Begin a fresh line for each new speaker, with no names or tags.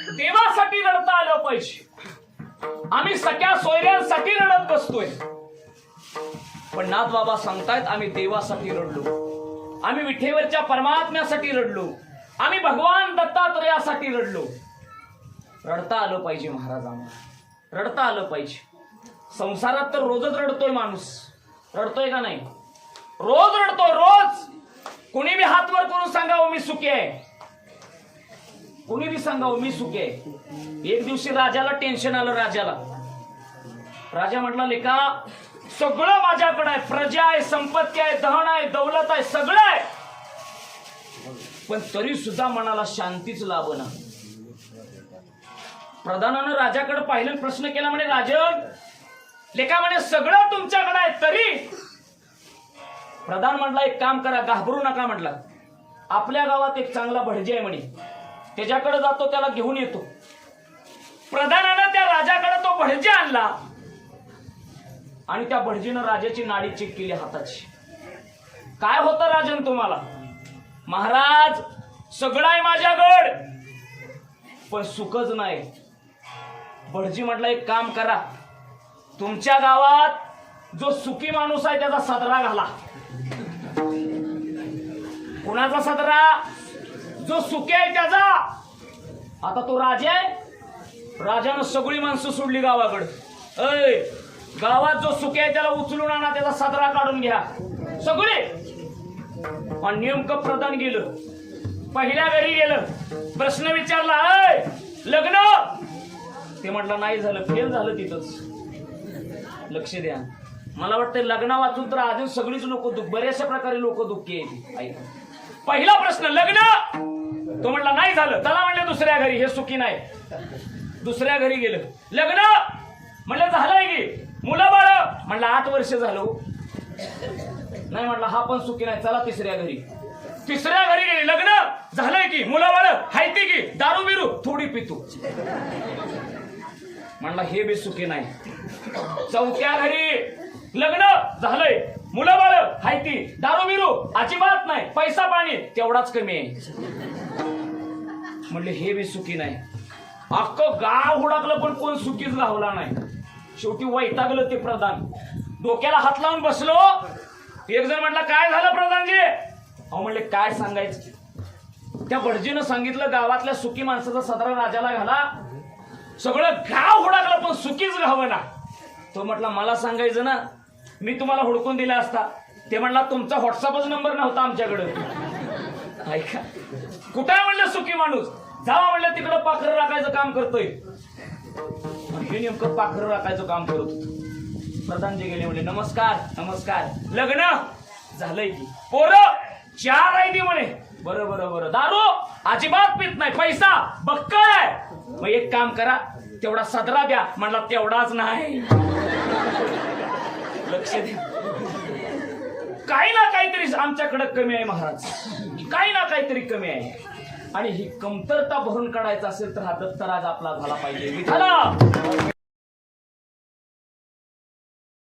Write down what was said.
देवासाठी रडता आलं पाहिजे. आम्ही सगळ्या सोयऱ्यांसाठी रडत बसतोय. पण नाथ बाबा सांगतायत आम्ही देवासाठी रडलो. आम्ही विठेवरच्या परमात्म्यासाठी रडलो. आम्ही भगवान दत्तात्रयासाठी रडलो. रडता आलं पाहिजे महाराज आम्हाला. रडता आलं पाहिजे. संसारात तर रोजच रडतोय माणूस. रडतोय का नाही? रोज रडतोय रोज. कुणी बी हात वर करून सांगावं मी सुखी आहे. कुणी बी सांगावं मी सुखी आहे एक दिवशी राजाला टेन्शन आलं राजाला. राजा म्हटला लेखा सगळं माझ्याकडे आहे. प्रजा आहे संपत्ती आहे दहन आहे दौलत आहे सगळं आहे. पण तरी सुद्धा मनाला शांतीच लाभना. प्रधानानं राजाकडे पाहिलं प्रश्न केला म्हणे राजन लेखा म्हणे सगळं तुमच्याकडे आहे तरी. प्रधान म्हटला एक काम करा घाबरू नका म्हटला. आपल्या गावात एक चांगला भटजी आहे म्हणे. त्याच्याकडे जातो त्याला घेऊन येतो. प्रधानानं त्या राजाकडे तो भटजी आणला. आणि त्या भटजीनं राजाची नाडी चेक केली हाताची. काय होतं राजन तुम्हाला? महाराज सगळं आहे माझ्याकड. पण सुखच नाही. भटजी म्हटलं एक काम करा. तुमच्या गावात जो सुखी माणूस आहे त्याचा सदरा घाला. कुणाचा सदरा? जो सुखी आहे त्याचा. आता तो राजा आहे. राजानं सगळी माणसं सोडली गावाकडं. अय गावात जो सुखी आहे त्याला उचलून आणा त्याचा सदरा काढून घ्या. सगळे. आणि नेमकं प्रधान गेलं. पहिल्या घरी गेलं. प्रश्न विचारला अय लग्न? ते म्हटलं नाही झालं फेल झालं तिथंच. लक्ष द्या. मला वाटतं लग्न वाचून तर अजून सगळीच लोक दुःख बऱ्याचशा प्रकारे लोक दुःखी आहेत. ऐका. पहिला प्रश्न लग्न! तो म्हणला नाही झालं. चला म्हणलं दुसऱ्या घरी. हे सुखी नाही. दुसऱ्या घरी गेलं. लग्न! म्हणलं झालंय की. मुलं बाळ! म्हणलं आठ वर्ष झालं हो. नाही म्हटलं हा पण सुखी नाही. चला तिसऱ्या घरी. तिसऱ्या घरी गेली. लग्न! झालंय की. मुलं बाळ! हायती की. दारू बिरू! थोडी पितो. म्हणला हे बी सुखी नाही. चौथ्या घरी लग्न! झालंय. मुलं बाळ! हायती दारू बिरू अजिबात नाही. पैसा पाणी तेवढाच कमी आहे. म्हणले हे बी सुखी नाही. अख्खं गाव हुडाकलं पण कोण सुखीच राहला नाही. शेवटी वैतागलं ते प्रधान. डोक्याला हात लावून बसलो. एक जण म्हटलं काय झालं प्रधानजी? अहो म्हणले काय सांगायचं? त्या भटजीनं सांगितलं गावातल्या सुखी माणसाचा सदरा राजाला घाला. सगळं गाव हुडाकलं पण सुखीच घावं ना तो म्हटला मला सांगायचं ना मी तुम्हाला हुडकून दिला असता. ते म्हणला तुमचा व्हॉट्सअपच नंबर नव्हता आमच्याकडे. ऐका. कुठं आहे म्हणलं सुखी माणूस? जावा म्हणलं तिकडं पाखरं राखायचं काम करतोय. हे नेमकं पाखरं राखायचं काम करत होतं. प्रधानजी गेले म्हणले नमस्कार नमस्कार. लग्न झालंय की? पोरं चार आहे ती म्हणे. बरं बरं बरं. दारू अजिबात पित नाही. पैसा बक्कळ आहे. मग एक काम करा तेवढा सदरा द्या. म्हणला तेवढाच नाही. लक्ष द्या काही ना काहीतरी आमच्याकडे कमी आहे महाराज. काही ना काहीतरी कमी आहे. आणि ही कमतरता भरून काढायचं असेल तर हा दत्तराज आपला झाला पाहिजे. विठाला